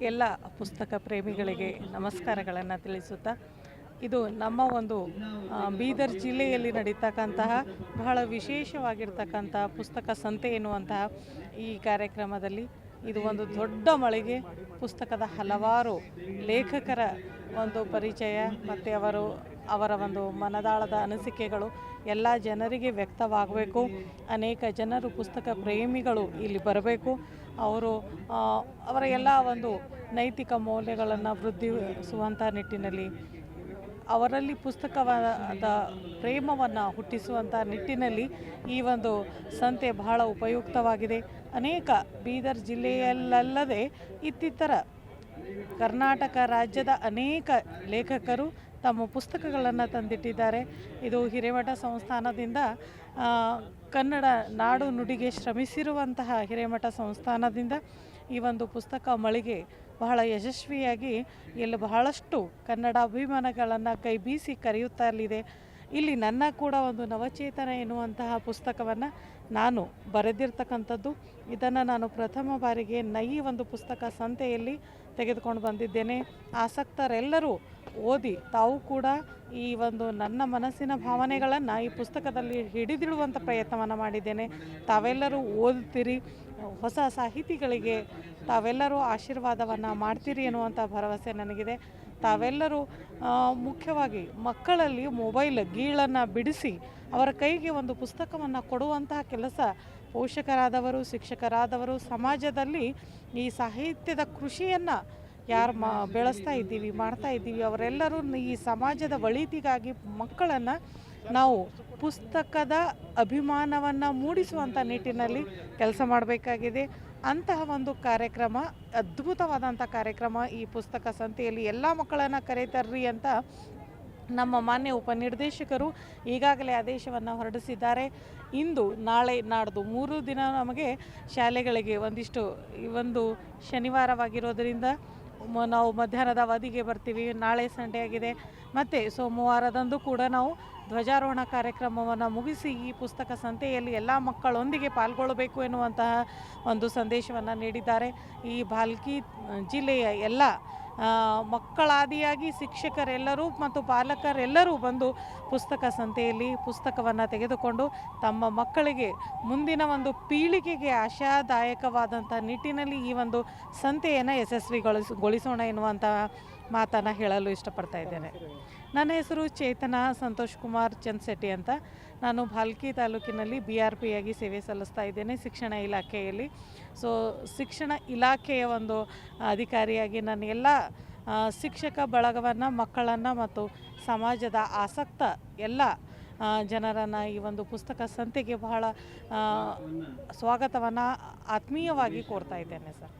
ಎಲ್ಲ ಪುಸ್ತಕ ಪ್ರೇಮಿಗಳಿಗೆ ನಮಸ್ಕಾರಗಳನ್ನು ತಿಳಿಸುತ್ತಾ, ಇದು ನಮ್ಮ ಒಂದು ಬೀದರ್ ಜಿಲ್ಲೆಯಲ್ಲಿ ನಡೀತಕ್ಕಂತಹ ಬಹಳ ವಿಶೇಷವಾಗಿರ್ತಕ್ಕಂತಹ ಪುಸ್ತಕ ಸಂತೆ ಎನ್ನುವಂತಹ ಈ ಕಾರ್ಯಕ್ರಮದಲ್ಲಿ ಇದು ಒಂದು ದೊಡ್ಡ ಮಳಿಗೆ. ಪುಸ್ತಕದ ಹಲವಾರು ಲೇಖಕರ ಒಂದು ಪರಿಚಯ ಮತ್ತು ಅವರು ಅವರ ಒಂದು ಮನದಾಳದ ಅನಿಸಿಕೆಗಳು ಎಲ್ಲ ಜನರಿಗೆ ವ್ಯಕ್ತವಾಗಬೇಕು. ಅನೇಕ ಜನರು ಪುಸ್ತಕ ಪ್ರೇಮಿಗಳು ಇಲ್ಲಿ ಬರಬೇಕು. ಅವರು ಅವರ ಎಲ್ಲ ಒಂದು ನೈತಿಕ ಮೌಲ್ಯಗಳನ್ನು ವೃದ್ಧಿಸುವಂಥ ನಿಟ್ಟಿನಲ್ಲಿ ಅವರಲ್ಲಿ ಪುಸ್ತಕವಾದ ಪ್ರೇಮವನ್ನು ಹುಟ್ಟಿಸುವಂಥ ನಿಟ್ಟಿನಲ್ಲಿ ಈ ಒಂದು ಸಂತೆ ಬಹಳ ಉಪಯುಕ್ತವಾಗಿದೆ. ಅನೇಕ ಬೀದರ್ ಜಿಲ್ಲೆಯಲ್ಲಲ್ಲದೆ ಇತ್ತಿತರ ಕರ್ನಾಟಕ ರಾಜ್ಯದ ಅನೇಕ ಲೇಖಕರು ತಮ್ಮ ಪುಸ್ತಕಗಳನ್ನು ತಂದಿಟ್ಟಿದ್ದಾರೆ. ಇದು ಹಿರೇಮಠ ಸಂಸ್ಥಾನದಿಂದ ಕನ್ನಡ ನಾಡು ನುಡಿಗೆ ಶ್ರಮಿಸಿರುವಂತಹ ಹಿರೇಮಠ ಸಂಸ್ಥಾನದಿಂದ ಈ ಒಂದು ಪುಸ್ತಕ ಮಳಿಗೆ ಬಹಳ ಯಶಸ್ವಿಯಾಗಿ ಇಲ್ಲಿ ಬಹಳಷ್ಟು ಕನ್ನಡ ಅಭಿಮಾನಗಳನ್ನು ಕೈ ಬೀಸಿ ಕರೆಯುತ್ತಲಿದೆ ಇಲ್ಲಿ ನನ್ನ ಕೂಡ ಒಂದು ನವಚೇತನ ಎನ್ನುವಂತಹ ಪುಸ್ತಕವನ್ನು ನಾನು ಬರೆದಿರ್ತಕ್ಕಂಥದ್ದು. ಇದನ್ನು ನಾನು ಪ್ರಥಮ ಬಾರಿಗೆ ನೈ ಒಂದು ಪುಸ್ತಕ ಸಂತೆಯಲ್ಲಿ ತೆಗೆದುಕೊಂಡು ಬಂದಿದ್ದೇನೆ. ಆಸಕ್ತರೆಲ್ಲರೂ ಓದಿ ತಾವು ಕೂಡ ಈ ಒಂದು ನನ್ನ ಮನಸ್ಸಿನ ಭಾವನೆಗಳನ್ನು ಈ ಪುಸ್ತಕದಲ್ಲಿ ಹಿಡಿದಿಡುವಂಥ ಪ್ರಯತ್ನವನ್ನು ಮಾಡಿದ್ದೇನೆ. ತಾವೆಲ್ಲರೂ ಓದುತ್ತೀರಿ. ಹೊಸ ಸಾಹಿತಿಗಳಿಗೆ ತಾವೆಲ್ಲರೂ ಆಶೀರ್ವಾದವನ್ನು ಮಾಡ್ತೀರಿ ಎನ್ನುವಂಥ ಭರವಸೆ ನನಗಿದೆ. ತಾವೆಲ್ಲರೂ ಮುಖ್ಯವಾಗಿ ಮಕ್ಕಳಲ್ಲಿ ಮೊಬೈಲ್ ಗೀಳನ್ನು ಬಿಡಿಸಿ ಅವರ ಕೈಗೆ ಒಂದು ಪುಸ್ತಕವನ್ನು ಕೊಡುವಂತಹ ಕೆಲಸ ಪೋಷಕರಾದವರು, ಶಿಕ್ಷಕರಾದವರು ಸಮಾಜದಲ್ಲಿ ಈ ಸಾಹಿತ್ಯದ ಕೃಷಿಯನ್ನು ಯಾರು ಮಾ ಬೆಳೆಸ್ತಾ ಇದ್ದೀವಿ, ಮಾಡ್ತಾ ಇದ್ದೀವಿ, ಅವರೆಲ್ಲರೂ ಈ ಸಮಾಜದ ಒಳಿತಿಗಾಗಿ ಮಕ್ಕಳನ್ನು ನಾವು ಪುಸ್ತಕದ ಅಭಿಮಾನವನ್ನು ಮೂಡಿಸುವಂಥ ನಿಟ್ಟಿನಲ್ಲಿ ಕೆಲಸ ಮಾಡಬೇಕಾಗಿದೆ. ಅಂತಹ ಒಂದು ಕಾರ್ಯಕ್ರಮ ಅದ್ಭುತವಾದಂಥ ಕಾರ್ಯಕ್ರಮ ಈ ಪುಸ್ತಕ ಸಂತೆಯಲ್ಲಿ ಎಲ್ಲ ಮಕ್ಕಳನ್ನು ಕರೆತರ್ರಿ ಅಂತ ನಮ್ಮ ಮಾನ್ಯ ಉಪನಿರ್ದೇಶಕರು ಈಗಾಗಲೇ ಆದೇಶವನ್ನು ಹೊರಡಿಸಿದ್ದಾರೆ. ಇಂದು ನಾಳೆ ನಾಡ್ದು ಮೂರು ದಿನ ನಮಗೆ ಶಾಲೆಗಳಿಗೆ ಒಂದಿಷ್ಟು ಒಂದು ಶನಿವಾರವಾಗಿರೋದರಿಂದ ನಾವು ಮಧ್ಯಾಹ್ನದ ಅವಧಿಗೆ ಬರ್ತೀವಿ. ನಾಳೆ ಸಂಡೇ ಆಗಿದೆ. ಮತ್ತು ಸೋಮವಾರದಂದು ಕೂಡ ನಾವು ಧ್ವಜಾರೋಹಣ ಕಾರ್ಯಕ್ರಮವನ್ನು ಮುಗಿಸಿ ಈ ಪುಸ್ತಕ ಸಂತೆಯಲ್ಲಿ ಎಲ್ಲ ಮಕ್ಕಳೊಂದಿಗೆ ಪಾಲ್ಗೊಳ್ಳಬೇಕು ಎನ್ನುವಂತಹ ಒಂದು ಸಂದೇಶವನ್ನು ನೀಡಿದ್ದಾರೆ. ಈ ಬಾಲ್ಕಿ ಜಿಲ್ಲೆಯ ಎಲ್ಲ ಮಕ್ಕಳಾದಿಯಾಗಿ ಶಿಕ್ಷಕರೆಲ್ಲರೂ ಮತ್ತು ಪಾಲಕರೆಲ್ಲರೂ ಬಂದು ಪುಸ್ತಕ ಸಂತೆಯಲ್ಲಿ ಪುಸ್ತಕವನ್ನು ತೆಗೆದುಕೊಂಡು ತಮ್ಮ ಮಕ್ಕಳಿಗೆ ಮುಂದಿನ ಒಂದು ಪೀಳಿಗೆಗೆ ಆಶಾದಾಯಕವಾದಂಥ ನಿಟ್ಟಿನಲ್ಲಿ ಈ ಒಂದು ಸಂತೆಯನ್ನು ಯಶಸ್ವಿಗೊಳಿಸ, ಗೊಳಿಸೋಣ ಎನ್ನುವಂಥ ಮಾತನ್ನು ಹೇಳಲು ಇಷ್ಟಪಡ್ತಾ ಇದ್ದೇನೆ. ನನ್ನ ಹೆಸರು ಚೇತನಾ ಸಂತೋಷ್ ಕುಮಾರ್ ಚಂದ್ಸೆಟ್ಟಿ ಅಂತ. ನಾನು ಭಾಲ್ಕಿ ತಾಲೂಕಿನಲ್ಲಿ ಬಿ ಆರ್ ಪಿಯಾಗಿ ಸೇವೆ ಸಲ್ಲಿಸ್ತಾ ಇದ್ದೇನೆ ಶಿಕ್ಷಣ ಇಲಾಖೆಯಲ್ಲಿ. ಸೊ ಶಿಕ್ಷಣ ಇಲಾಖೆಯ ಒಂದು ಅಧಿಕಾರಿಯಾಗಿ ನಾನು ಎಲ್ಲ ಶಿಕ್ಷಕ ಬಳಗವನ್ನು, ಮಕ್ಕಳನ್ನು ಮತ್ತು ಸಮಾಜದ ಆಸಕ್ತ ಎಲ್ಲ ಜನರನ್ನು ಈ ಒಂದು ಪುಸ್ತಕ ಸಂತೆಗೆ ಬಹಳ ಸ್ವಾಗತವನ್ನು ಆತ್ಮೀಯವಾಗಿ ಕೋರ್ತಾ ಇದ್ದೇನೆ ಸರ್.